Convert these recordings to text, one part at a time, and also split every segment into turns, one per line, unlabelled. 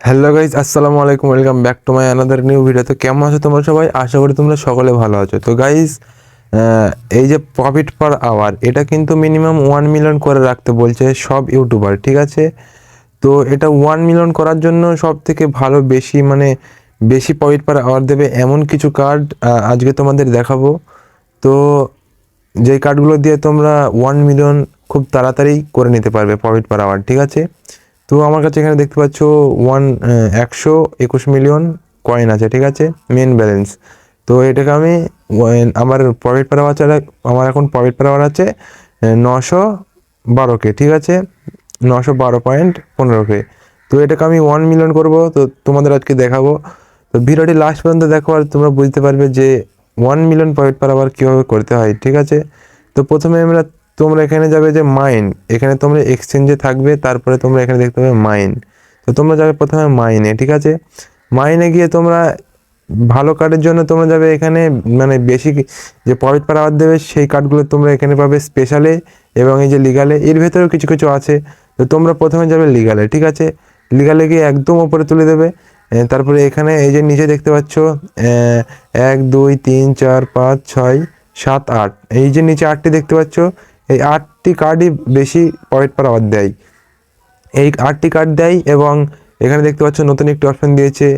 Hello guys আসসালামু আলাইকুম welcome back to my another new video তো কেমন আছো তোমরা সবাই? আশা করি তোমরা সকলে ভালো আছো। তো গাইজ এই যে প্রফিট পার আওয়ার এটা কিন্তু মিনিমাম ওয়ান মিলিয়ন করে রাখতে বলছে সব ইউটিউবার ঠিক আছে? তো এটা ওয়ান মিলিয়ন করার জন্য সব থেকে ভালো বেশি মানে বেশি প্রফিট পার আওয়ার দেবে এমন কিছু কার্ড আজকে তোমাদের দেখাবো। তো যেই কার্ডগুলো দিয়ে তোমরা ওয়ান মিলিয়ন খুব তাড়াতাড়ি করে নিতে পারবে প্রফিট পার আওয়ার ঠিক আছে? তো আমার কাছে এখানে দেখতে পাচ্ছ ওয়ান একশো একুশ মিলিয়ন কয়েন আছে, ঠিক আছে? মেন ব্যালেন্স তো এটাকে আমি আমার প্রফিট পার আওয়ার আমার এখন প্রফিট পার আওয়ার আছে নশো বারোকে ঠিক আছে? নশো বারো পয়েন্ট পনেরোকে তো এটাকে আমি ওয়ান মিলিয়ন করব, তো তোমাদের আজকে দেখাবো। তো ভিডিওটি লাস্ট পর্যন্ত দেখো আর তোমরা বুঝতে পারবে যে one million profit per hour কীভাবে করতে হয়, ঠিক আছে? তো প্রথমে আমরা তোমরা এখানে যাবে যে মাইন এখানে তোমরা এক্সচেঞ্জে থাকবে, তারপরে তোমরা এখানে দেখতে পাবে মাইন তো তোমরা যাবে প্রথমে মাইনে ঠিক আছে? মাইনে গিয়ে তোমরা ভালো কার্ডের জন্য তোমরা যাবে এখানে মানে বেশি যে প্রফিট পার আওয়ার দেবে, সেই কার্ডগুলো তোমরা এখানে পাবে স্পেশালে এবং এই যে লিগালে এর ভেতরেও কিছু কিছু আছে। তো তোমরা প্রথমে যাবে লিগালে ঠিক আছে? লিগালে গিয়ে একদম ওপরে তুলে দেবে। তারপরে এখানে এই যে নিচে দেখতে পাচ্ছ এক, দুই, তিন, চার, পাঁচ, ছয়, সাত, আট। এই যে নিচে আটটি দেখতে পাচ্ছ এই আটটি কার্ডই বেশি পয়েন্ট পার আওয়ার দেয়। এই আটটি কার্ড দেয় এবং এখানে দেখতে পাচ্ছ নতুন একটি অপশন দিয়েছে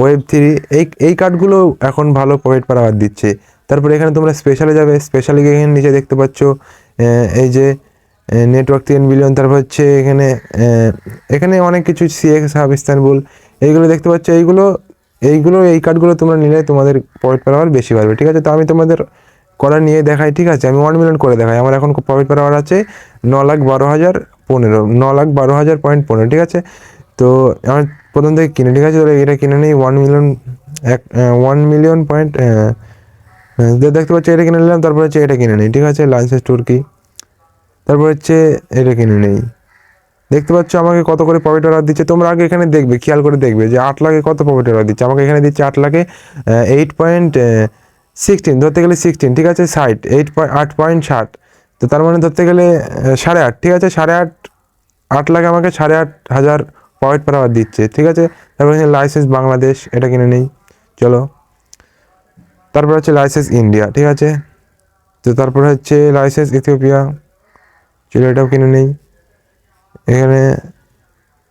ওয়েব থ্রি এই এই কার্ডগুলো এখন ভালো পয়েন্ট পার আওয়ার দিচ্ছে। তারপরে এখানে তোমরা স্পেশালে যাবে। স্পেশালি গিয়ে এখানে নিচে দেখতে পাচ্ছ এই যে নেটওয়ার্ক তিন বিলিয়ন তারপর হচ্ছে এখানে এখানে অনেক কিছু সিএক্স হাব ইস্তানবুল এইগুলো দেখতে পাচ্ছ। এইগুলো এইগুলো, এই কার্ডগুলো তোমরা নিলে তোমাদের পয়েন্ট পার আওয়ার বেশি বাড়বে। ঠিক আছে? তো আমি তোমাদের করা নিয়ে দেখাই, ঠিক আছে? আমি ওয়ান মিলিয়ন করে দেখাই। আমার এখন প্রফিট পার আওয়ার আছে ন লাখ বারো হাজার পনেরো ন লাখ বারো হাজার পয়েন্ট পনেরো, ঠিক আছে? তো আমার প্রথম থেকে কিনে, ঠিক আছে? তাহলে এটা কিনে নিই ওয়ান মিলিয়ন এক ওয়ান মিলিয়ন পয়েন্ট দেখতে পাচ্ছি, এটা কিনে নিলাম, তারপর হচ্ছে এটা কিনে নিই, ঠিক আছে? লাইসেন্স টুর্কি তারপর হচ্ছে এটা কিনে নেই। দেখতে পাচ্ছ, আমাকে কত করে প্রফিট অর্ডার দিচ্ছে? তোমরা আগে এখানে দেখবে, খেয়াল করে দেখবে যে আট লাখে কত প্রফিট অর্ডার দিচ্ছে? আমাকে এখানে দিচ্ছে আট লাখে এইট পয়েন্ট সিক্সটিন ধরতে গেলে সিক্সটিন ঠিক আছে? ষাট এইট আট পয়েন্ট ষাট তো তার মানে ধরতে গেলে সাড়ে আট, ঠিক আছে? সাড়ে আট আট লাখ আমাকে সাড়ে আট হাজার পয়েন্ট পার আওয়ার দিচ্ছে, ঠিক আছে? তারপর হচ্ছে লাইসেন্স বাংলাদেশ, এটা কিনে নেই। চলো। তারপর হচ্ছে লাইসেন্স ইন্ডিয়া ঠিক আছে? তো তারপর হচ্ছে লাইসেন্স ইথিওপিয়া চলো এটাও কিনে নেই। এখানে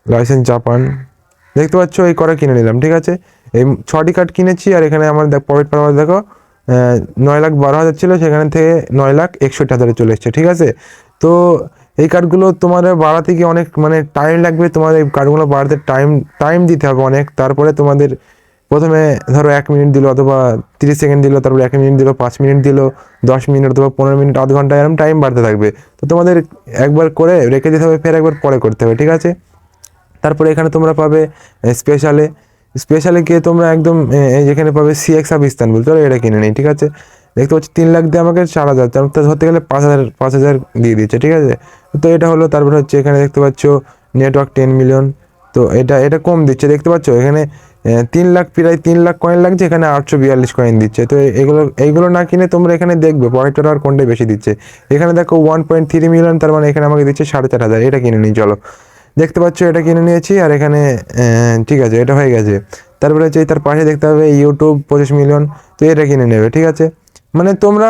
লাইসেন্স জাপান দেখতে পাচ্ছ, এই করে কিনে নিলাম, ঠিক আছে? এই ছটি কার্ড কিনেছি, আর এখানে আমার দেখ পকেট পাওয়ার দেখো নয় লাখ বারো হাজার ছিল, সেখানে থেকে নয় লাখ একষট্টি হাজারে চলে এসছে, ঠিক আছে? তো এই কার্ডগুলো তোমাদের বাড়াতে গিয়ে অনেক মানে টাইম লাগবে, তোমাদের এই কার্ডগুলো বাড়াতে টাইম টাইম দিতে হবে অনেক। তারপরে তোমাদের প্রথমে ধরো এক মিনিট দিল, অথবা তিরিশ সেকেন্ড দিল, তারপর এক মিনিট দিল, পাঁচ মিনিট দিল, দশ মিনিট অথবা পনেরো মিনিট আধ ঘণ্টা এরকম টাইম বাড়তে থাকবে। তো তোমাদের একবার করে রেখে দিতে হবে, ফের একবার পরে করতে হবে, ঠিক আছে? তারপরে এখানে তোমরা পাবে স্পেশালে স্পেশালে গিয়ে তোমরা একদম যেখানে পাবে সিএক্স আপ ইস্তানবুল চলো এটা কিনে নিই ঠিক আছে? দেখতে পাচ্ছি, তিন লাখ দিয়ে আমাকে চার হাজার তো ধরতে গেলে পাঁচ হাজার পাঁচ হাজার দিয়ে দিচ্ছে ঠিক আছে? তো এটা হলো, তারপর হচ্ছে এখানে দেখতে পাচ্ছ নেটওয়ার্ক টেন মিলিয়ন তো এটা এটা কম দিচ্ছে, দেখতে পাচ্ছ? এখানে তিন লাখ, প্রায় তিন লাখ কয়েন লাগছে, এখানে আটশো বিয়াল্লিশ কয়েন দিচ্ছে, তো এগুলো, এইগুলো না কিনে তোমরা এখানে দেখবে পয়েন্টার আর কোনটাই বেশি দিচ্ছে। এখানে দেখো ওয়ান পয়েন্ট থ্রি মিলিয়ন তার মানে এখানে আমাকে দিচ্ছে সাড়ে চার হাজার, এটা কিনে নিই চলো। দেখতে পাচ্ছ, এটা কিনে নিয়েছি, আর এখানে ঠিক আছে, এটা হয়ে গেছে। তারপরে হচ্ছে তার পাশে দেখতে হবে ইউটিউব পঁচিশ মিলিয়ন তো এটা কিনে নেবে, ঠিক আছে? মানে তোমরা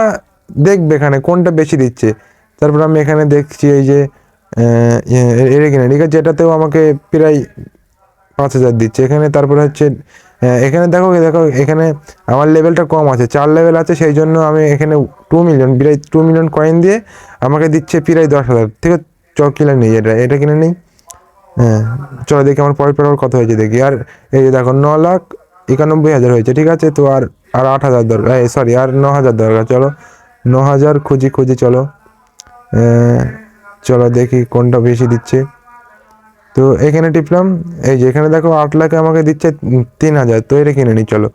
দেখবে এখানে কোনটা বেশি দিচ্ছে। তারপর আমি এখানে দেখছি এই যে এটা কিনে ঠিক আছে এটাতেও আমাকে প্রায় পাঁচ হাজার দিচ্ছে। এখানে তারপরে হচ্ছে এখানে দেখো দেখো, এখানে আমার লেভেলটা কম আছে, চার লেভেল আছে, সেই জন্য আমি এখানে টু মিলিয়ন প্রায় টু মিলিয়ন কয়েন দিয়ে আমাকে দিচ্ছে প্রায় দশ হাজার, ঠিক আছে? চ কিনে নেই এটা এটা কিনে নেই। হ্যাঁ চলো দেখি আমার পরের পর কত হয়েছে দেখি। আর এই যে দেখো, ন লাখ একানব্বই হাজার হয়েছে, ঠিক আছে? তো আর আর আট হাজার দরকার সরি আর ন হাজার দরকার, চলো। ন হাজার খুঁজি খুঁজি, চলো। চলো দেখি কোনটা বেশি দিচ্ছে। তো এখানে টিপলাম, এই যে এখানে দেখো আট লাখে আমাকে দিচ্ছে তিন হাজার, তো এটা কিনে নিই চলো।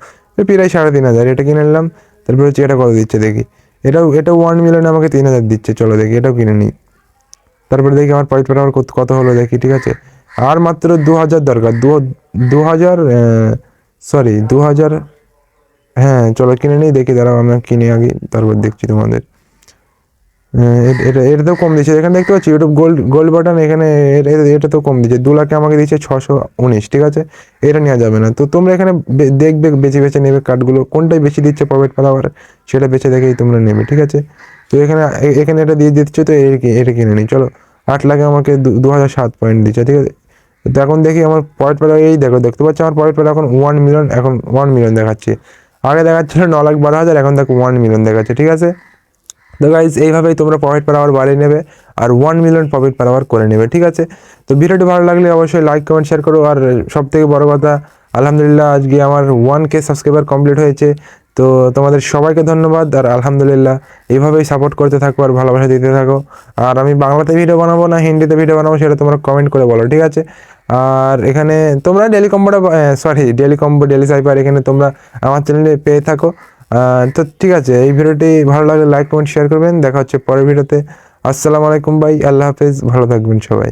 প্রায় সাড়ে তিন হাজার, এটা কিনে নিলাম। তারপর হচ্ছে এটা কত দিচ্ছে দেখি। এটাও, এটা ওয়ান মিলিয়ন আমাকে তিন হাজার দিচ্ছে, চলো দেখি, এটাও কিনে নিই তারপরে দেখি আমার পয়েন্ট পার কত কত হলো দেখি ঠিক আছে? আর মাত্র দু হাজার দরকার। দু দু হাজার সরি দু হাজার হ্যাঁ চলো কিনে নিই দেখি দাঁড়াও আমরা কিনে আগে তারপর দেখছি তোমাদের। আহ, এ- এটা এটাতেও কম দিচ্ছে। এখানে দেখতে পাচ্ছি ইউটিউব গোল্ড গোল্ড বাটন এখানে এটা- এটা- এটাতেও কম দিচ্ছে। দু লাখে আমাকে দিচ্ছে ছশো উনিশ ঠিক আছে? এটা নেওয়া যাবে না। তো তোমরা এখানে দেখবে বেছে বেছে নেবে কার্ডগুলো কোনটাই বেশি দিচ্ছে প্রফিট পার আওয়ার সেটা বেছে দেখেই তোমরা নেবে ঠিক আছে? তো এখানে এখানে এটা দিয়ে দিচ্ছে, তো এটা কিনে নিই। চলো, আট লাখে আমাকে দু হাজার সাত পয়েন্ট দিচ্ছে, ঠিক আছে? তো এখন দেখি আমার পয়েন্ট পার এই দেখো, দেখতে পাচ্ছি আমার পয়েন্ট পার এখন ওয়ান মিলিয়ন এখন ওয়ান মিলিয়ন দেখাচ্ছে। আগে দেখাচ্ছিল ন লাখ বারো হাজার, এখন দেখো ওয়ান মিলিয়ন দেখাচ্ছে, ঠিক আছে? তো গাইজ এইভাবেই তোমরা প্রফিট পার আওয়ার বাড়িয়ে নেবে আর one million profit per hour করে নেবে, ঠিক আছে? তো ভিডিওটি ভালো লাগলে অবশ্যই লাইক কমেন্ট শেয়ার করো। আর সব থেকে বড় কথা, আলহামদুলিল্লাহ আজকে আমার ওয়ান কে সাবস্ক্রাইবার কমপ্লিট হয়েছে। তো তোমাদের সবাইকে ধন্যবাদ, আর আলহামদুলিল্লাহ এইভাবেই সাপোর্ট করতে থাকো আর ভালোবাসা দিতে থাকো। আর আমি বাংলাতে ভিডিও বানাবো না, হিন্দিতে ভিডিও বানাবো সেটা তোমরা কমেন্ট করে বলো, ঠিক আছে? আর এখানে তোমরা daily কম্বোটা sorry daily combo daily cipher এখানে তোমরা আমার চ্যানেলে পেয়ে থাকো। তো ঠিক আছে, এই ভিডিওটি ভালো লাগলে লাইক কমেন্ট শেয়ার করবেন। দেখা হচ্ছে পরের ভিডিওতে। আসসালামু আলাইকুম ভাই, আল্লাহ হাফেজ, ভালো থাকবেন সবাই।